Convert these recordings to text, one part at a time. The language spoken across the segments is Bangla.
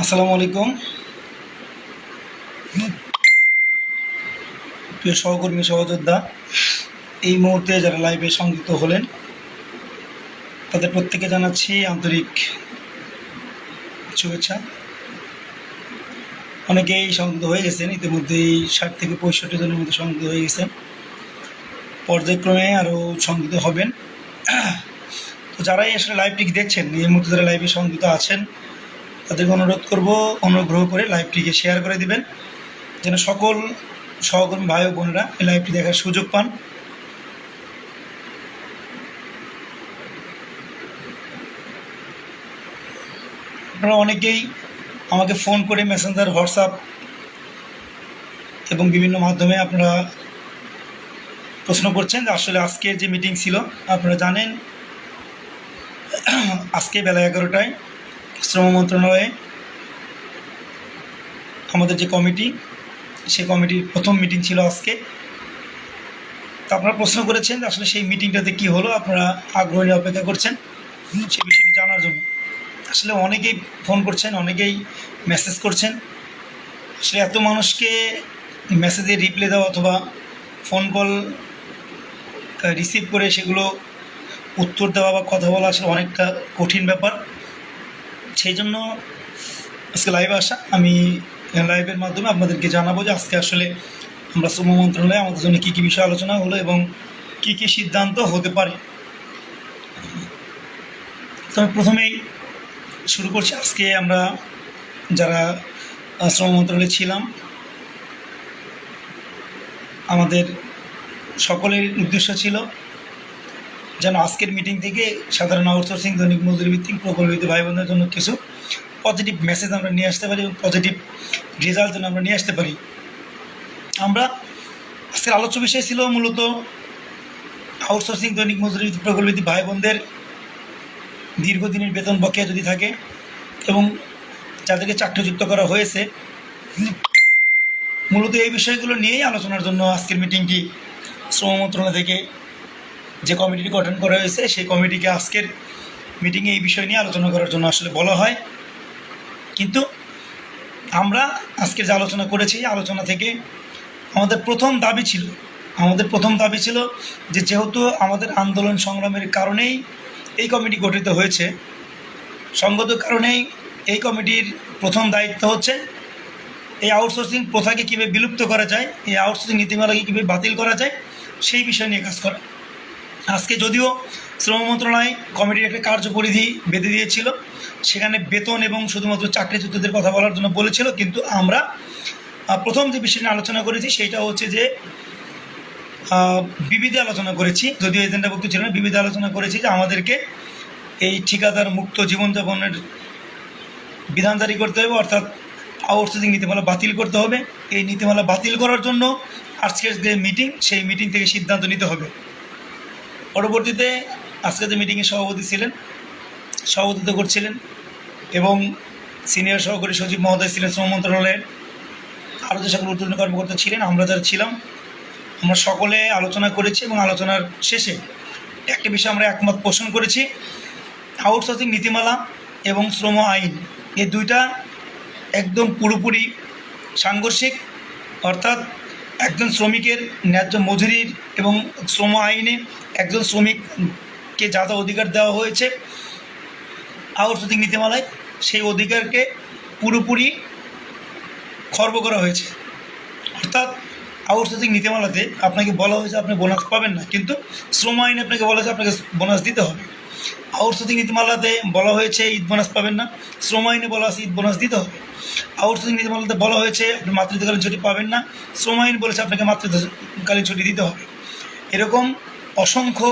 আসসালামু আলাইকুম। প্রিয় সহকর্মী, সহযোদ্ধা, এই মুহূর্তে যারা লাইভে সংযুক্ত হলেন, তাদের প্রত্যেকে জানাচ্ছি আন্তরিক শুভেচ্ছা। অনেকেই সংযুক্ত হয়ে গেছেন, ইতিমধ্যেই ষাট থেকে পঁয়ষট্টি জনের মধ্যে সংযুক্ত হয়ে গেছেন। পর্যায়ক্রমে আরও সংযুক্ত হবেন। তো যারাই আসলে লাইভটি দেখছেন, এই মুহূর্তে যারা লাইভে সংযুক্ত আছেন তাদেরকে অনুরোধ করব, অনুগ্রহ করে লাইভটিকে শেয়ার করে দিবেন, যেন সকল সহকর্মী ভাই ও বোনেরা এই লাইভটি দেখার সুযোগ পান। আপনারা অনেকেই আমাকে ফোন করে মেসেঞ্জার হোয়াটসঅ্যাপ এবং বিভিন্ন মাধ্যমে আপনারা প্রশ্ন করছেন যে আসলে আজকের যে মিটিং ছিল, আপনারা জানেন, আজকে বেলা এগারোটায় শ্রম মন্ত্রণালয়ে আমাদের যে কমিটি সেই কমিটির প্রথম মিটিং ছিল আজকে। তা আপনারা প্রশ্ন করেছেন আসলে সেই মিটিংটাতে কি হলো, আপনারা আগ্রহ নিয়ে অপেক্ষা করছেন সেই বিষয়টি জানার জন্য। আসলে অনেকেই ফোন করছেন, অনেকেই মেসেজ করছেন। আসলে এত মানুষকে মেসেজে রিপ্লাই দেওয়া অথবা ফোন কল রিসিভ করে সেগুলো উত্তর দেওয়া বা কথা বলা আসলে অনেকটা কঠিন ব্যাপার। সেই জন্য আজকে লাইভে আসা, আমি লাইভের মাধ্যমে আপনাদেরকে জানাব যে আজকে আসলে আমরা শ্রম মন্ত্রণালয়ে আমাদের জন্য কী কী বিষয় আলোচনা হলো এবং কী কী সিদ্ধান্ত হতে পারে। তবে প্রথমেই শুরু করছি, আজকে আমরা যারা শ্রম মন্ত্রণালয়ে ছিলাম, আমাদের সকলের উদ্দেশ্য ছিল যেন আজকের মিটিং থেকে সাধারণ আউটসোর্সিং দৈনিক মজুরি ভিত্তিক প্রকল্পিত ভাই বোনদের জন্য কিছু পজিটিভ মেসেজ আমরা নিয়ে আসতে পারি এবং পজিটিভ রেজাল্ট যেন আমরা নিয়ে আসতে পারি। আমরা আজকের আলোচ্য বিষয় ছিল মূলত আউটসোর্সিং দৈনিক মজুরি প্রকল্পিত ভাই বোনদের দীর্ঘদিনের বেতন বকেয়া যদি থাকে এবং যাদেরকে চাকরিযুক্ত করা হয়েছে। মূলত এই বিষয়গুলো নিয়েই আলোচনার জন্য আজকের মিটিংটি শ্রম মন্ত্রণালয় থেকে যে কমিটিটি গঠন করা হয়েছে, সেই কমিটিকে আজকের মিটিংয়ে এই বিষয় নিয়ে আলোচনা করার জন্য আসলে বলা হয়। কিন্তু আমরা আজকে যে আলোচনা করেছি আলোচনা থেকে আমাদের প্রথম দাবি ছিল, আমাদের প্রথম দাবি ছিল যে যেহেতু আমাদের আন্দোলন সংগ্রামের কারণেই এই কমিটি গঠিত হয়েছে, সঙ্গত কারণেই এই কমিটির প্রথম দায়িত্ব হচ্ছে এই আউটসোর্সিং প্রথাকে কীভাবে বিলুপ্ত করা যায়, এই আউটসোর্সিং নীতিমালাকে কীভাবে বাতিল করা যায়, সেই বিষয় নিয়ে কাজ করা। আজকে যদিও শ্রম মন্ত্রণালয় কমিটির একটা কার্যপরিধি বেঁধে দিয়েছিল, সেখানে বেতন এবং শুধুমাত্র চাকরিচ্যুতদের কথা বলার জন্য বলেছিল, কিন্তু আমরা প্রথম যে বিষয় নিয়ে আলোচনা করেছি সেটা হচ্ছে যে বিবিধে আলোচনা করেছি, যদিও এজেন্ডা ভুক্ত ছিল না, বিবিধে আলোচনা করেছি যে আমাদেরকে এই ঠিকাদার মুক্ত জীবনযাপনের বিধান জারি করতে হবে, অর্থাৎ আউটসোর্সিং নীতিমালা বাতিল করতে হবে। এই নীতিমালা বাতিল করার জন্য আজকের যে মিটিং সেই মিটিং থেকে সিদ্ধান্ত নিতে হবে। পরবর্তীতে আজকে যে মিটিংয়ে সভাপতি ছিলেন, সভাপতিত্ব করছিলেন এবং সিনিয়র সহকারী সচিব মহোদয় ছিলেন শ্রম মন্ত্রণালয়ের, আরও যে সকল ঊর্ধ্বতন কর্মকর্তা ছিলেন, আমরা যারা ছিলাম, আমরা সকলে আলোচনা করেছি এবং আলোচনার শেষে একটা বিষয় আমরা একমত পোষণ করেছি আউটসোর্সিং নীতিমালা এবং শ্রম আইন। এই দুইটা একদম পুরোপুরি সাংঘর্ষিক, অর্থাৎ একজন শ্রমিকের ন্যায্য মজুরির এবং শ্রম আইনে একজন শ্রমিককে যা যা অধিকার দেওয়া হয়েছে। আউটসোর্সিং নীতিমালায় সেই অধিকারকে পুরোপুরি খর্ব করা হয়েছে। অর্থাৎ আউটসোর্সিং নীতিমালাতে আপনাকে বলা হয়েছে, আপনি বোনাস পাবেন না। কিন্তু শ্রম আইনে আপনাকে বলা হয়েছে, আপনাকে বোনাস দিতে হবে। আউটসোর্সিং নীতিমালাতে বলা হয়েছে, ঈদ বোনাস পাবেন না। শ্রম আইনে বলা আছে, ঈদ বোনাস দিতে হবে। আউটসোর্সিং নীতিমালাতে বলা হয়েছে, আপনি মাতৃত্বকালীন ছুটি পাবেন না। শ্রম আইন বলেছে, আপনাকে মাতৃত্বকালীন ছুটি দিতে হবে। এরকম অসংখ্য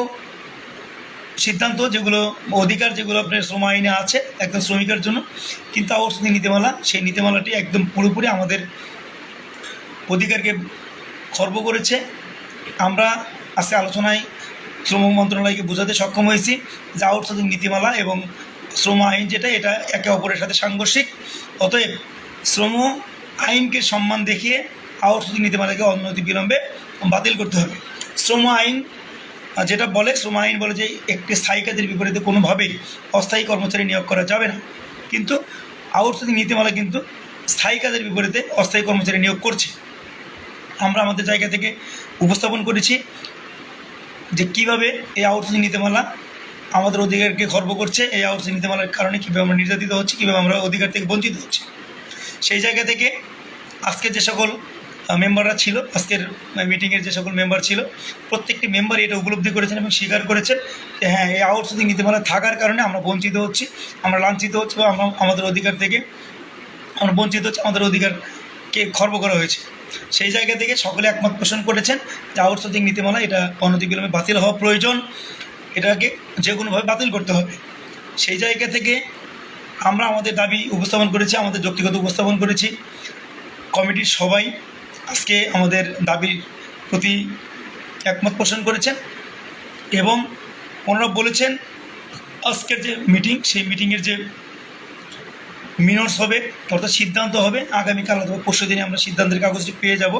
সিদ্ধান্ত যেগুলো, অধিকার যেগুলো আপনার শ্রম আইনে আছে একদম শ্রমিকের জন্য, কিন্তু আউটসোর্সিং নীতিমালা, সেই নীতিমালাটি একদম পুরোপুরি আমাদের অধিকারকে খর্ব করেছে। আমরা আজকে আলোচনায় শ্রম মন্ত্রণালয়কে বোঝাতে সক্ষম হয়েছি। যে আউটসোর্সিং নীতিমালা এবং শ্রম আইন যেটা, এটা একে অপরের সাথে সাংঘর্ষিক। অতএব শ্রম আইনকে সম্মান দেখিয়ে আউটসোর্সিং নীতিমালাকে অনতি বিলম্বে বাতিল করতে হবে। শ্রম আইন যেটা বলে, শ্রম আইন বলে যে একটি স্থায়ী কাজের বিপরীতে কোনোভাবেই অস্থায়ী কর্মচারী নিয়োগ করা যাবে না। কিন্তু আউটসোর্সিং নীতিমালা কিন্তু স্থায়ী কাজের বিপরীতে অস্থায়ী কর্মচারী নিয়োগ করছে। আমরা আমাদের জায়গা থেকে উপস্থাপন করেছি। যে কীভাবে এই আউটসোর্সিং নীতিমালা আমাদের অধিকারকে খর্ব করছে, এই আউটসোর্সিং নীতিমালার কারণে কীভাবে আমরা নির্যাতিত হচ্ছি, কীভাবে আমরা অধিকার থেকে বঞ্চিত হচ্ছি। সেই জায়গা থেকে আজকে যে সকল মেম্বাররা ছিল, আজকের মিটিংয়ের যে সকল মেম্বার ছিল, প্রত্যেকটি মেম্বারই এটা উপলব্ধি করেছেন এবং স্বীকার করেছেন যে হ্যাঁ এই আউটসোর্সিং নীতিমালা থাকার কারণে আমরা বঞ্চিত হচ্ছি, আমরা লাঞ্ছিত হচ্ছি বা আমরা আমাদের অধিকার থেকে আমরা বঞ্চিত হচ্ছে, আমাদের অধিকারকে খর্ব করা হয়েছে। সেই জায়গা থেকে সকলে একমত পোষণ করেছেন যে আউটসোর্সিং নীতিমালা, এটা অনতিবিলম্বে বাতিল হওয়া প্রয়োজন। এটাকে যে কোনোভাবে বাতিল করতে হবে। সেই জায়গা থেকে আমরা আমাদের দাবি উপস্থাপন করেছি, আমাদের যৌক্তিগত উপস্থাপন করেছি। কমিটির সবাই আজকে আমাদের দাবির প্রতি একমত পোষণ করেছেন এবং ওনারা বলেছেন, আজকের যে মিটিং সেই মিটিংয়ের যে মিনটস হবে, অর্থাৎ সিদ্ধান্ত হবে। আগামীকাল অথবা পরশু দিনে আমরা সিদ্ধান্তের কাগজটি পেয়ে যাব।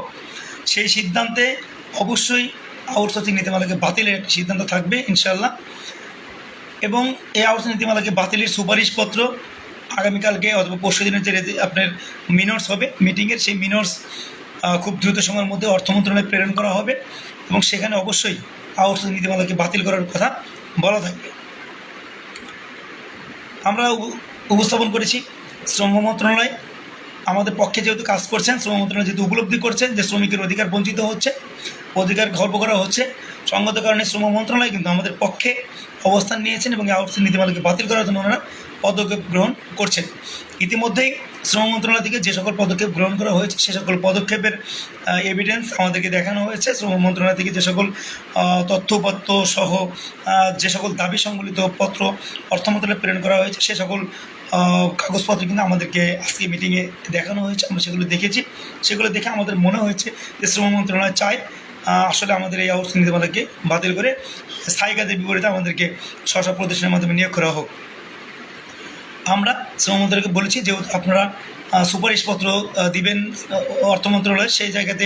সেই সিদ্ধান্তে অবশ্যই আউটসোর্সিং নীতিমালাকে বাতিলের একটি সিদ্ধান্ত থাকবে ইনশাল্লাহ এবং এই আউটসোর্সিং নীতিমালাকে বাতিলের সুপারিশপত্র আগামীকালকে অথবা পরশু দিনের যে আপনার মিনটস হবে, মিটিংয়ের সেই মিনটস খুব দ্রুত সময়ের মধ্যে অর্থ মন্ত্রণালয়ে প্রেরণ করা হবে এবং সেখানে অবশ্যই আউটসোর্সিং নীতিমালাকে বাতিল করার কথা বলা থাকবে। আমরা উপস্থাপন করেছি। শ্রম মন্ত্রণালয় আমাদের পক্ষে যেহেতু কাজ করছেন, শ্রম মন্ত্রণালয় যেহেতু উপলব্ধি করছেন যে শ্রমিকের অধিকার বঞ্চিত হচ্ছে, অধিকার খর্ব করা হচ্ছে। সঙ্গত কারণে শ্রম মন্ত্রণালয় কিন্তু আমাদের পক্ষে অবস্থান নিয়েছেন এবং আউটসোর্সিং নীতিমালাকে বাতিল করার জন্য ওনারা পদক্ষেপ গ্রহণ করছেন। ইতিমধ্যেই শ্রম মন্ত্রণালয় থেকে যে সকল পদক্ষেপ গ্রহণ করা হয়েছে, সে সকল পদক্ষেপের এভিডেন্স আমাদেরকে দেখানো হয়েছে। শ্রম মন্ত্রণালয় থেকে যে সকল তথ্যপত্র সহ যে সকল দাবি সংবলিত পত্র অর্থ মন্ত্রণালয়ে প্রেরণ করা হয়েছে, সে সকল কাগজপত্র কিন্তু আমাদেরকে আজকে মিটিংয়ে দেখানো হয়েছে, আমরা সেগুলো দেখেছি। সেগুলো দেখে আমাদের মনে হয়েছে যে শ্রম মন্ত্রণালয় চায় আসলে আমাদের এই আউটসোর্সিং নীতিমালাকে বাতিল করে স্থায়ী কাজের বিপরীতে আমাদেরকে স্ব স্ব প্রতিষ্ঠানের মাধ্যমে নিয়োগ করা হোক। আমরা শ্রমমন্ত্রীকে বলেছি যেহেতু আপনারা সুপারিশপত্র দিবেন অর্থ মন্ত্রণালয় সেই জায়গাতে।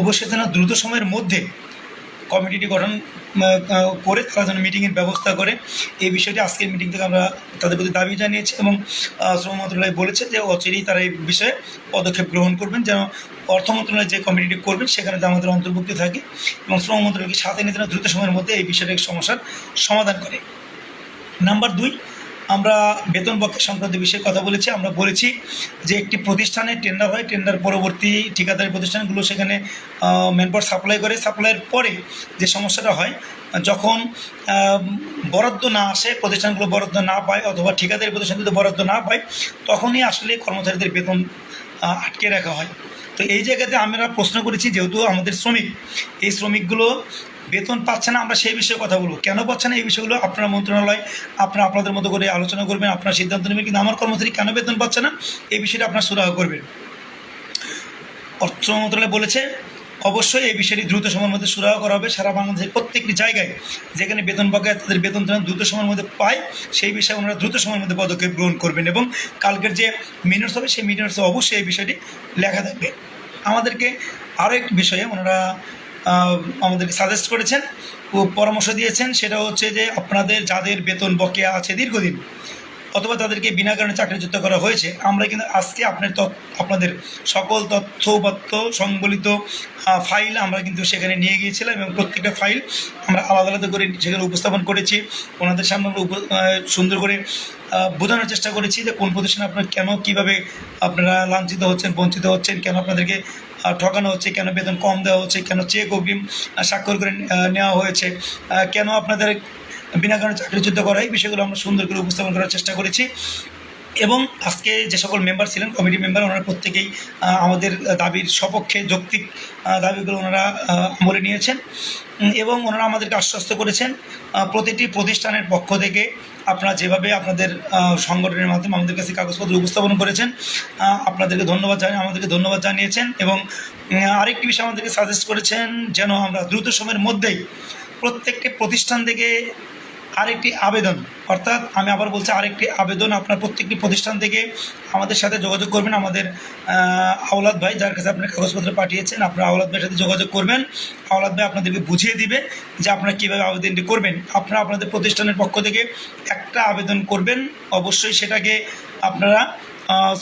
অবশ্যই যেন দ্রুত সময়ের মধ্যে কমিটিটি গঠন করে তারা যেন মিটিংয়ের ব্যবস্থা করে। এই বিষয়টি আজকের মিটিং থেকে আমরা তাদের প্রতি দাবি জানিয়েছি এবং শ্রম মন্ত্রণালয় বলেছে যে অচিরেই তারা এই বিষয়ে পদক্ষেপ গ্রহণ করবেন, যেন অর্থ মন্ত্রণালয় যে কমিটিটি করবেন, সেখানে আমাদের অন্তর্ভুক্ত থাকে এবং শ্রম মন্ত্রণালয়কে সাথে নিতে দ্রুত সময়ের মধ্যে এই বিষয়টির সমস্যার সমাধান করে। নাম্বার দুই আমরা বেতন বকেয়া সংক্রান্ত বিষয়ে কথা বলেছি। আমরা বলেছি যে একটি প্রতিষ্ঠানে টেন্ডার হয় টেন্ডার পরবর্তী ঠিকাদারি প্রতিষ্ঠানগুলো সেখানে ম্যানপাওয়ার সাপ্লাই করে। সাপ্লাইয়ের পরে যে সমস্যাটা হয়, যখন বরাদ্দ না আসে, প্রতিষ্ঠানগুলো বরাদ্দ না পায় অথবা ঠিকাদারি প্রতিষ্ঠানগুলো বরাদ্দ না পায়, তখনই আসলে কর্মচারীদের বেতন আটকে রাখা হয়। তো এই জায়গাতে আমরা প্রশ্ন করেছি, যেহেতু আমাদের শ্রমিক, এই শ্রমিকগুলো বেতন পাচ্ছে না, আমরা সেই বিষয়ে কথা বলব। কেন পাচ্ছে না এই বিষয়গুলো আপনারা মন্ত্রণালয়, আপনারা আপনাদের মতো করে আলোচনা করবেন, আপনারা সিদ্ধান্ত নেবেন, কিন্তু আমার কর্মচারী কেন বেতন পাচ্ছে না? এই বিষয়টা আপনারা সুরাহ করবেন। অর্থ মন্ত্রণালয় বলেছে, অবশ্যই এই বিষয়টি দ্রুত সময়ের মধ্যে সুরাহ করা হবে। সারা বাংলাদেশের প্রত্যেকটি জায়গায় যেখানে বেতন বকেয়া তাদের বেতন যেন দ্রুত সময়ের মধ্যে পায়, সেই বিষয়ে ওনারা দ্রুত সময়ের মধ্যে পদক্ষেপ গ্রহণ করবেন এবং কালকের যে মিনিটস হবে, সেই মিনিটসে অবশ্যই এই বিষয়টি লেখা থাকবে। আমাদেরকে আরও একটি বিষয়ে ওনারা আমাদেরকে সাজেস্ট করেছেন ও পরামর্শ দিয়েছেন, সেটা হচ্ছে যে আপনাদের যাদের বেতন বকেয়া আছে দীর্ঘদিন অথবা তাদেরকে বিনা কারণে চাকরিচ্যুত করা হয়েছে, আমরা কিন্তু আজকে আপনার আপনাদের সকল তথ্য তথ্যপত্র সংবলিত ফাইল আমরা কিন্তু সেখানে নিয়ে গিয়েছিলাম এবং প্রত্যেকটা ফাইল আমরা আলাদা আলাদা করে সেখানে উপস্থাপন করেছি। ওনাদের সামনে আমরা সুন্দর করে বোঝানোর চেষ্টা করেছি যে কোন প্রতিষ্ঠানে আপনার কেন, কীভাবে আপনারা লাঞ্ছিত হচ্ছেন, বঞ্চিত হচ্ছেন, কেন আপনাদেরকে ঠকানো হচ্ছে, কেন বেতন কম দেওয়া হচ্ছে, কেন চেক অগ্রিম স্বাক্ষর করে নেওয়া হয়েছে কেন আপনাদের বিনা কারণে চাকরিচ্যুত করা, এই বিষয়গুলো আমরা সুন্দর করে উপস্থাপন করার চেষ্টা করেছি। এবং আজকে যে সকল মেম্বার ছিলেন কমিটি মেম্বার ওনারা প্রত্যেকেই আমাদের দাবির সপক্ষে যৌক্তিক দাবিগুলো ওনারা আমলে নিয়েছেন। এবং ওনারা আমাদেরকে আশ্বস্ত করেছেন প্রতিটি প্রতিষ্ঠানের পক্ষ থেকে আপনারা যেভাবে আপনাদের সংগঠনের মাধ্যমে আমাদের কাছে কাগজপত্র উপস্থাপন করেছেন আপনাদেরকে ধন্যবাদ জানিয়ে আমাদেরকে ধন্যবাদ জানিয়েছেন এবং আরেকটি বিষয় আমাদেরকে সাজেস্ট করেছেন, যেন আমরা দ্রুত সময়ের মধ্যেই প্রত্যেকটি প্রতিষ্ঠান থেকে আরেকটি আবেদন। অর্থাৎ আমি আবার বলছি, আরেকটি আবেদন আপনার প্রত্যেকটি প্রতিষ্ঠান থেকে আমাদের সাথে যোগাযোগ করবেন। আমাদের আওলাদ ভাই যার কাছে আপনার কাগজপত্র পাঠিয়েছেন, আপনার আওলাদ ভাইয়ের সাথে যোগাযোগ করবেন। আওলাদ ভাই আপনাদেরকে বুঝিয়ে দিবে যে আপনারা কীভাবে আবেদনটি করবেন। আপনারা আপনাদের প্রতিষ্ঠানের পক্ষ থেকে একটা আবেদন করবেন। অবশ্যই সেটাকে আপনারা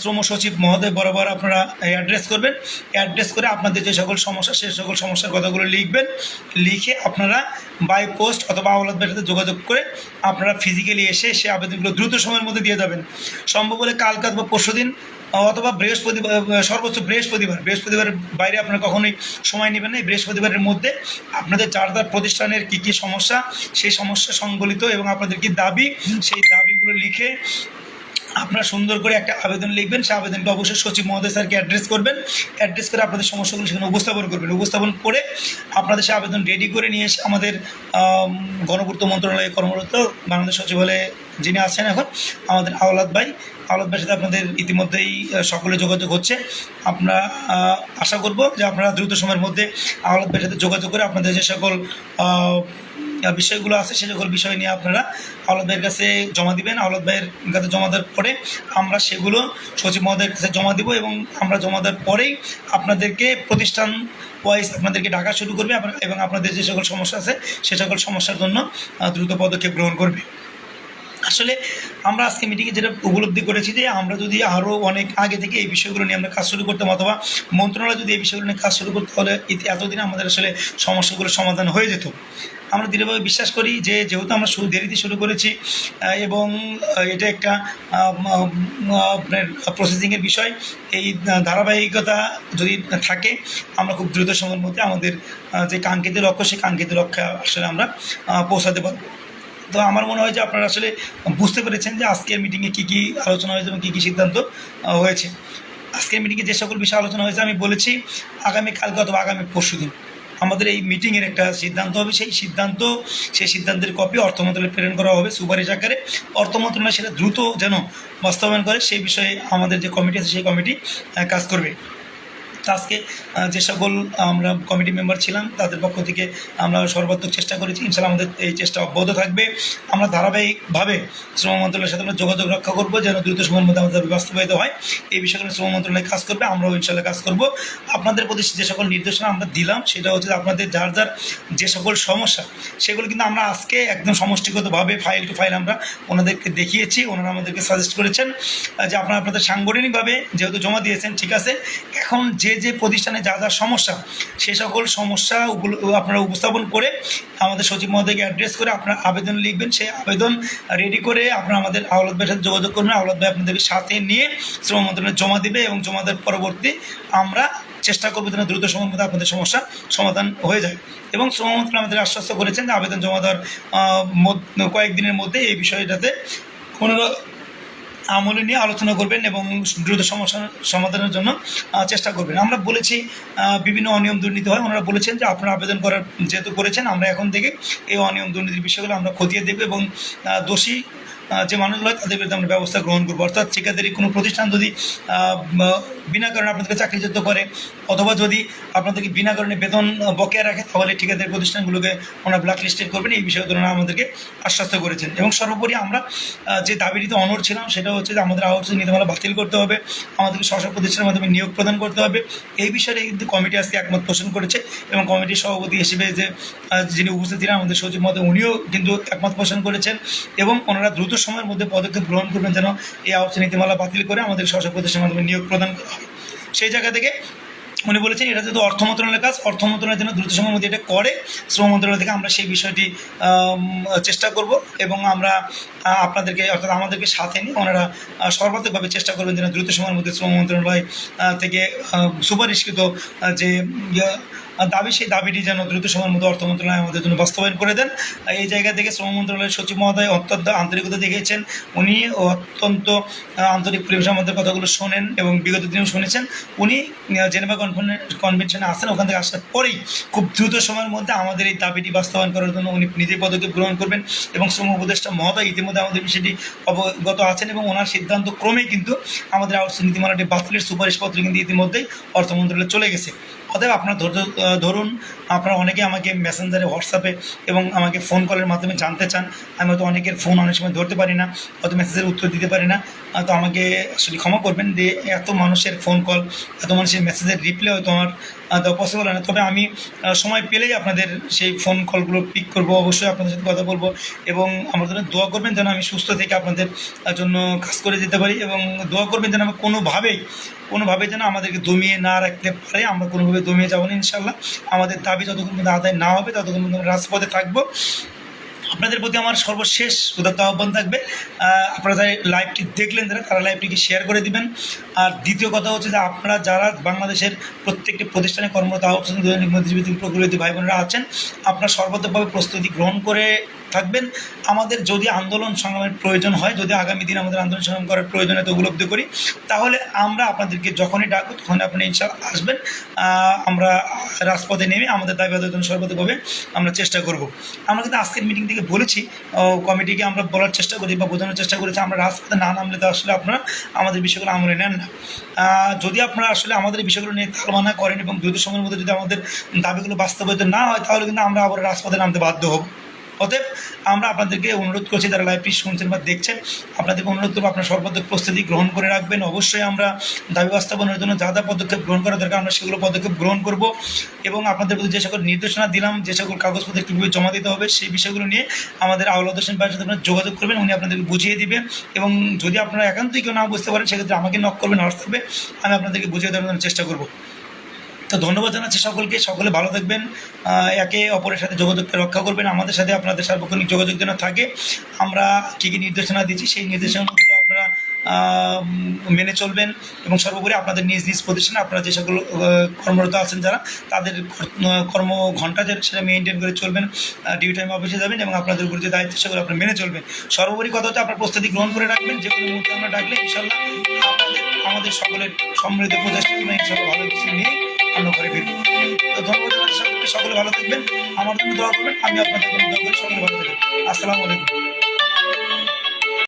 শ্রম সচিব মহোদয় বরাবর আপনারা অ্যাড্রেস করবেন। অ্যাড্রেস করে আপনাদের যে সকল সমস্যা সেই সকল সমস্যার কথাগুলো লিখবেন। লিখে আপনারা বাই পোস্ট অথবা আওলাদ ভাইয়ের সাথে যোগাযোগ করে আপনারা ফিজিক্যালি এসে সে আবেদনগুলো দ্রুত সময়ের মধ্যে দিয়ে যাবেন। সম্ভব হলে কালকে অথবা পরশু দিন, অথবা বৃহস্পতিবার সর্বোচ্চ বৃহস্পতিবার, বৃহস্পতিবারের বাইরে আপনারা কখনোই সময় নেবেন না। এই বৃহস্পতিবারের মধ্যে আপনাদের যার যার প্রতিষ্ঠানের কী কী সমস্যা, সেই সমস্যা সংবলিত এবং আপনাদের কি দাবি, সেই দাবিগুলো লিখে আপনারা সুন্দর করে একটা আবেদন লিখবেন সেই আবেদনটা অবশ্যই সচিব মহোদয় স্যারকে অ্যাড্রেস করবেন। অ্যাড্রেস করে আপনাদের সমস্যাগুলো সেখানে উপস্থাপন করবেন। উপস্থাপন করে আপনাদের সেই আবেদন রেডি করে নিয়ে এসে আমাদের আম, গণপূর্ত মন্ত্রণালয়ে কর্মরত বাংলাদেশ সচিবালয়ে যিনি আছেন এখন আমাদের আওলাদ ভাই। আওলাদ ভাইয়ের সাথে আপনাদের ইতিমধ্যেই সকলে যোগাযোগ হচ্ছে। আমরা আশা করব যে আপনারা দ্রুত সময়ের মধ্যে আওলাদ ভাইয়ের সাথে যোগাযোগ করে আপনাদের যে সকল বিষয়গুলো আছে, সে সকল বিষয় নিয়ে আপনারা আওলাদ ভাইয়ের কাছে জমা দিবেন। আওলাদ ভাইয়ের কাছে জমা দেওয়ার পরে আমরা সেগুলো সচিব মহোদয়ের কাছে জমা দিব এবং আমরা জমা দেওয়ার পরেই আপনাদেরকে প্রতিষ্ঠান ওয়াইজ আপনাদেরকে ডাকা শুরু করবে এবং আপনাদের যে সকল সমস্যা আছে, সে সকল সমস্যার জন্য দ্রুত পদক্ষেপ গ্রহণ করবে। আসলে আমরা আজকে মিটিংয়ে যেটা উপলব্ধি করেছি যে আমরা যদি আরও অনেক আগে থেকে এই বিষয়গুলো নিয়ে আমরা কাজ শুরু করতাম অথবা মন্ত্রণালয় যদি এই বিষয়গুলো নিয়ে কাজ শুরু করতে হলে এতদিন আমাদের আসলে সমস্যাগুলো সমাধান হয়ে যেত। আমরা দৃঢ়ভাবে বিশ্বাস করি যে যেহেতু আমরা শুরু দেরিতে শুরু করেছি এবং এটা একটা প্রসেসিংয়ের বিষয়, এই ধারাবাহিকতা যদি থাকে, আমরা খুব দ্রুত সময়ের মধ্যে আমাদের যে কাঙ্ক্ষিত লক্ষ্য, সেই কাঙ্ক্ষিত লক্ষ্যে আসলে আমরা পৌঁছাতে পারব। তো আমার মনে হয় যে আপনারা আসলে বুঝতে পেরেছেন যে আজকের মিটিংয়ে কী কী আলোচনা হয়েছে এবং কী কী সিদ্ধান্ত হয়েছে। আজকের মিটিংয়ে যে সকল বিষয়ে আলোচনা হয়েছে, আমি বলেছি আগামী কালকে অথবা আগামী পরশু দিন আমাদের এই মিটিংয়ের একটা সিদ্ধান্ত হবে। সেই সিদ্ধান্ত, সেই সিদ্ধান্তের কপি অর্থ মন্ত্রণালয়ে প্রেরণ করা হবে সুপারিশ আকারে। অর্থ মন্ত্রণালয় সেটা দ্রুত যেন বাস্তবায়ন করে, সেই বিষয়ে আমাদের যে কমিটি আছে, সেই কমিটি কাজ করবে। আজকে যে সকল আমরা কমিটি মেম্বার ছিলাম, তাদের পক্ষ থেকে আমরা সর্বাত্মক চেষ্টা করেছি। ইনশাল্লাহ আমাদের এই চেষ্টা অব্যাহত থাকবে। আমরা ধারাবাহিকভাবে শ্রম মন্ত্রণালয়ের সাথে আমরা যোগাযোগ রক্ষা করব, যেন দ্রুত সময়ের মধ্যে আমাদের বাস্তবায়িত হয়। এই বিষয়গুলো শ্রম মন্ত্রণালয় কাজ করবে, আমরাও ইনশাল্লাহ কাজ করব। আপনাদের প্রতি যে সকল নির্দেশনা আমরা দিলাম, সেটা হচ্ছে আপনাদের যার যার যে সকল সমস্যা, সেগুলো কিন্তু আমরা আজকে একদম সমষ্টিগতভাবে ফাইল টু ফাইল আমরা ওনাদেরকে দেখিয়েছি। ওনারা আমাদেরকে সাজেস্ট করেছেন যে আপনারা আপনাদের সাংগঠনিকভাবে যেহেতু জমা দিয়েছেন, ঠিক আছে, এখন যে যে প্রতিষ্ঠানে যা যা সমস্যা, সে সকল সমস্যা আপনারা উপস্থাপন করে আমাদের সচিব মহোদয়কে অ্যাড্রেস করে আপনার আবেদন লিখবেন। সেই আবেদন রেডি করে আপনারা আমাদের আওলাদ ভাইয়ের সাথে যোগাযোগ করবেন আওলাদ ভাই আপনাদেরকে সাথে নিয়ে শ্রম মন্ত্রণালয়ে জমা দিবে এবং জমা দেওয়ার পরবর্তী আমরা চেষ্টা করব যেন দ্রুত সময়ের মধ্যে আপনাদের সমস্যা সমাধান হয়ে যায়। এবং শ্রম মন্ত্রণালয় আমাদের আশ্বস্ত করেছেন যে আবেদন জমা দেওয়ার কয়েকদিনের মধ্যে এই বিষয়টাতে ওনারা আমলে নিয়ে আলোচনা করবেন এবং দ্রুত সমস্যা সমাধানের জন্য চেষ্টা করবেন। আমরা বলেছি বিভিন্ন অনিয়ম দুর্নীতি হয়। ওনারা বলেছেন যে, আপনারা আবেদন করার যেহেতু করেছেন, আমরা এখন থেকে এই অনিয়ম দুর্নীতির বিষয়গুলো আমরা খতিয়ে দেখব এবং দোষী যে মানুষগুলো তাদের বিরুদ্ধে আমরা ব্যবস্থা গ্রহণ করব। অর্থাৎ ঠিকাদারি কোনো প্রতিষ্ঠান যদি বিনা কারণে আপনাদেরকে চাকরিচ্যুত করে, অথবা যদি আপনাদেরকে বিনা কারণে বেতন বকেয়া রাখে, তাহলে ঠিকাদারি প্রতিষ্ঠানগুলোকে ওনারা ব্ল্যাক লিস্টেড করবেন। এই বিষয়ে ওনারা আমাদেরকে আশ্বস্ত করেছেন। এবং সর্বোপরি আমরা যে দাবিটিতে অনড় ছিলাম, সেটা হচ্ছে যে আমাদের আউটসোর্সিং নীতিমালা বাতিল করতে হবে, আমাদেরকে স্ব প্রতিষ্ঠানের মাধ্যমে নিয়োগ প্রদান করতে হবে। এই বিষয়ে কিন্তু কমিটি আজকে একমত পোষণ করেছে এবং কমিটির সভাপতি হিসেবে যে যিনি উপস্থিত ছিলেন আমাদের সচিব মধ্যে উনিও কিন্তু একমত পোষণ করেছেন এবং ওনারা দ্রুত সময়ের মধ্যে পদক্ষেপ গ্রহণ করবেন যেন এই আউটসোর্সিং নীতিমালা বাতিল করে আমাদের স্ব প্রতিষ্ঠানের মাধ্যমে নিয়োগ প্রদান করা সেই জায়গা থেকে উনি বলেছেন, এটা যেহেতু অর্থ মন্ত্রণালয়ের কাজ, অর্থ মন্ত্রণালয় যেন দ্রুত সময়ের মধ্যে এটা করে, শ্রম মন্ত্রণালয় থেকে আমরা সেই বিষয়টি চেষ্টা করব এবং আমরা আপনাদেরকে, অর্থাৎ আমাদেরকে সাথে নিয়ে ওনারা সর্বাত্মকভাবে চেষ্টা করবেন যেন দ্রুত সময়ের মধ্যে শ্রম মন্ত্রণালয় থেকে সুপারিশকৃত যে দাবি, সেই দাবিটি যেন দ্রুত সময়ের মধ্যে অর্থ মন্ত্রণালয় আমাদের জন্য বাস্তবায়ন করে দেন। এই জায়গা থেকে শ্রম মন্ত্রণালয়ের সচিব মহোদয় অত্যন্ত আন্তরিকতা দেখিয়েছেন। উনি অত্যন্ত আন্তরিক পরিবেশে আমাদের কথাগুলো শোনেন এবং বিগত দিনেও শুনেছেন। উনি জেনেভা কনভেনশনে আসেন। ওখান থেকে আসার পরেই খুব দ্রুত সময়ের মধ্যে আমাদের এই দাবিটি বাস্তবায়ন করার জন্য উনি নিজে পদক্ষেপ গ্রহণ করবেন এবং শ্রম উপদেষ্টা মহোদয় ইতিমধ্যে আমাদের বিষয়টি অবগত আছেন এবং ওনার সিদ্ধান্ত ক্রমেই কিন্তু আমাদের আউটসোর্স নীতিমালাটি বাতিলের সুপারিশপত্র কিন্তু ইতিমধ্যেই অর্থ মন্ত্রণালয়ে চলে গেছে। অতএব আপনারা ধৈর্য ধরুন, আপনারা অনেকে আমাকে মেসেঞ্জারে হোয়াটসঅ্যাপে এবং আমাকে ফোন কলের মাধ্যমে জানতে চান, আমি হয়তো অনেকের ফোন অনেক সময় ধরতে পারি না, হয়তো মেসেজের উত্তর দিতে পারি না তো আমাকে আসলে ক্ষমা করবেন যে এত মানুষের ফোন কল এত মানুষের মেসেজের রিপ্লাই হয়তো আমার দেওয়া পসিবল হয় না। তবে আমি সময় পেলেই আপনাদের সেই ফোন কলগুলো পিক করব, অবশ্যই আপনাদের সাথে কথা বলব এবং আমার জন্য দোয়া করবেন যেন আমি সুস্থ থেকে আপনাদের জন্য কাজ করে যেতে পারি এবং দোয়া করবেন যেন আমি কোনোভাবেই কোনোভাবে যেন আমাদেরকে দমিয়ে না রাখতে পারে, আমরা কোনোভাবে দমিয়ে যাব না ইনশাল্লাহ। আমাদের দাবি যতক্ষণ পর্যন্ত আদায় না হবে, ততক্ষণ পর্যন্ত আমরা রাজপথে থাকব। আপনাদের প্রতি আমার সর্বশেষ উদাত্ত আহ্বান থাকবে। আপনারা যারা লাইভটি দেখলেন, যারা, তারা লাইভটিকে শেয়ার করে দিবেন। আর দ্বিতীয় কথা হচ্ছে যে আপনারা যারা বাংলাদেশের প্রত্যেকটি প্রতিষ্ঠানে কর্মরত আহ্বান প্রকৃতি ভাই বোনেরা আছেন, আপনারা সর্বতভাবে প্রস্তুতি গ্রহণ করে থাকবেন। আমাদের যদি আন্দোলন সংগ্রামের প্রয়োজন হয়, যদি আগামী দিন আমাদের আন্দোলন সংগ্রাম করার প্রয়োজনীয়তা উপলব্ধি করি, তাহলে আমরা আপনাদেরকে যখনই ডাকবো তখন আপনি ইনশাল্লাহ আসবেন। আমরা রাজপথে নেমে আমাদের দাবি আদায়ের সর্বতভাবে আমরা চেষ্টা করব। আমরা কিন্তু আজকের মিটিং থেকে বলেছি কমিটিকে আমরা বলার চেষ্টা করি বা বোঝানোর চেষ্টা করেছি, আমরা রাজপথে না নামলে তো আসলে আপনারা আমাদের বিষয়গুলো আমলে নেন না। যদি আপনারা আসলে আমাদের বিষয়গুলো নিয়ে তালমানা করেন এবং দ্রুত সময়ের মধ্যে যদি আমাদের দাবিগুলো বাস্তবায়িত না হয়, তাহলে কিন্তু আমরা আবার রাজপথে নামতে বাধ্য হব। অতএব আমরা আপনাদেরকে অনুরোধ করছি, যারা লাইভটি শুনছেন বা দেখছেন, আপনাদেরকে অনুরোধ করব আপনার সর্বাধিক প্রস্তুতি গ্রহণ করে রাখবেন। অবশ্যই আমরা দাবি বাস্তবায়নের জন্য যা যা পদক্ষেপ গ্রহণ করা দরকার, আমরা সেগুলো পদক্ষেপ গ্রহণ করব এবং আপনাদের প্রতি যে সকল নির্দেশনা দিলাম, যে সকল কাগজপত্র কীভাবে জমা দিতে হবে, সেই বিষয়গুলো নিয়ে আমাদের আউলাদ হোসেন ভাইয়ের সাথে আপনারা যোগাযোগ করবেন, উনি আপনাদেরকে বুঝিয়ে দিবেন এবং যদি আপনারা একান্তই কেউ না বুঝতে পারেন, সেক্ষেত্রে আমাকে নক করবেন, হোয়াটসঅ্যাপে আমি আপনাদেরকে বুঝিয়ে দেওয়ার জন্য চেষ্টা করব। তো ধন্যবাদ জানাচ্ছি সকলকে। সকলে ভালো থাকবেন। একে অপরের সাথে যোগাযোগকে রক্ষা করবেন। আমাদের সাথে আপনাদের সার্বক্ষণিক যোগাযোগ যেন থাকে। আমরা কী কী নির্দেশনা দিচ্ছি, সেই নির্দেশনাগুলো আপনারা মেনে চলবেন এবং সর্বোপরি আপনাদের নিজ নিজ প্রতিষ্ঠানে আপনারা যে সকল কর্মরত আছেন যারা, তাদের কর্ম ঘণ্টা যে সেটা মেনটেন করে চলবেন। ডিউ টাইম অফিসে যাবেন এবং আপনাদের উপর যে দায়িত্ব সেগুলো আপনারা মেনে চলবেন। সর্বোপরি কথা হচ্ছে, আপনার প্রস্তুতি গ্রহণ করে রাখবেন। যে কোনো মুহূর্তে আমরা ডাকলে ইনশাল্লাহ আমাদের সকলের সমৃদ্ধ প্রচেষ্টা ইনশাল্লাহ ভালো কিছু নিয়ে আমরা ঘরে ফিরবো তো সকলে ভালো থাকবেন। আমার জন্য দোয়া করবেন। আমি আপনাদের দোয়া করি। সকলে ভালো থাকবেন। আসসালামু আলাইকুম।